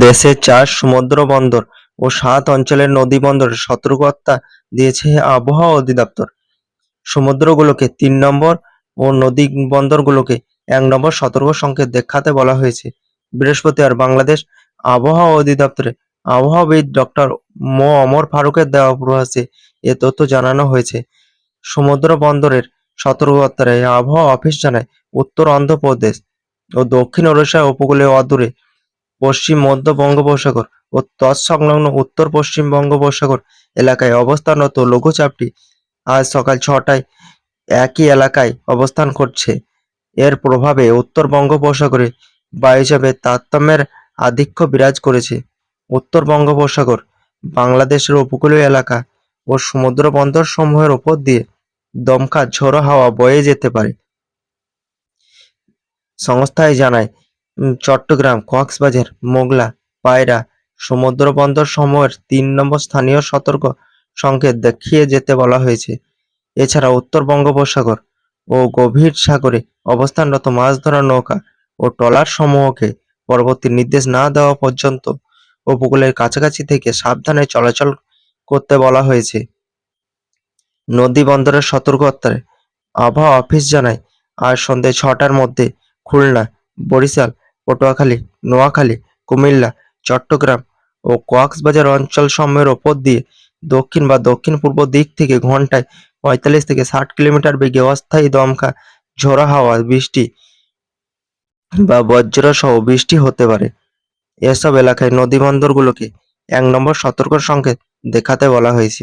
দেশের চার সমুদ্র বন্দর ও সাত অঞ্চলের নদী বন্দরে সতর্কবার্তা দিয়েছে আবহাওয়া অধিদপ্তর। সমুদ্রগুলোকে তিন নম্বর ও নদী বন্দরগুলোকে এক নম্বর সতর্ক সংকেত দেখাতে বলা হয়েছে। বৃহস্পতিবার বাংলাদেশ আবহাওয়া অধিদপ্তরে আবহাওয়াবিদ ডক্টর মো অমর ফারুকের দেওয়া পূর্বাভাসে এ তথ্য জানানো হয়েছে। সমুদ্র বন্দরের সতর্কবার্তায় আবহাওয়া অফিস জানায় উত্তর অন্ধ্রপ্রদেশ ও দক্ষিণ ওড়িশা উপকূলীয় অদূরে পশ্চিম, মধ্য বঙ্গোপসাগর ও তৎসংলগ্ন উত্তর পশ্চিম বঙ্গোপসাগর এলাকায় অবস্থানরত লঘুচাপটি আজ সকাল ছটায় একই এলাকায় অবস্থান করছে। এর প্রভাবে উত্তর বঙ্গোপসাগরে বায়ুচাপের তারতম্যের আধিক্য বিরাজ করেছে। উত্তর বঙ্গোপসাগর বাংলাদেশের উপকূলীয় এলাকা ও সমুদ্র বন্দর সমূহের উপর দিয়ে দমকা ঝোড়ো হাওয়া বয়ে যেতে পারে। সংস্থায় জানায় চট্টগ্রাম, কক্সবাজার, মোগলা, পায়রা সমুদ্র বন্দর সমূহের তিন নম্বর স্থানীয় সতর্ক সংকেত দেখিয়ে যেতে বলা হয়েছে। এছাড়া উত্তর বঙ্গোপসাগর ও গভীর সাগরে অবস্থানরত মাছ ধরার নৌকা ও ট্রলার সমূহকে পরবর্তী নির্দেশ না দেওয়া পর্যন্ত উপকূলের কাছাকাছি থেকে সাবধানে চলাচল করতে বলা হয়েছে। নদী বন্দরের সতর্কতায় আবহাওয়া অফিস জানায়, আজ সন্ধ্যে ছটার মধ্যে খুলনা, বরিশাল পটুয়াখালী, নোয়াখালী, কুমিল্লা, চট্টগ্রাম ও কক্সবাজার অঞ্চল সমূহের ওপর দিয়ে দক্ষিণ বা দক্ষিণ পূর্ব দিক থেকে ঘন্টায় পঁয়তাল্লিশ থেকে ষাট কিলোমিটার বেগে অস্থায়ী দমকা, ঝোড়ো হাওয়া, বৃষ্টি বা বজ্র সহ বৃষ্টি হতে পারে। এসব এলাকায় নদী বন্দরগুলোকে এক নম্বর সতর্ক সংকেত দেখাতে বলা হয়েছে।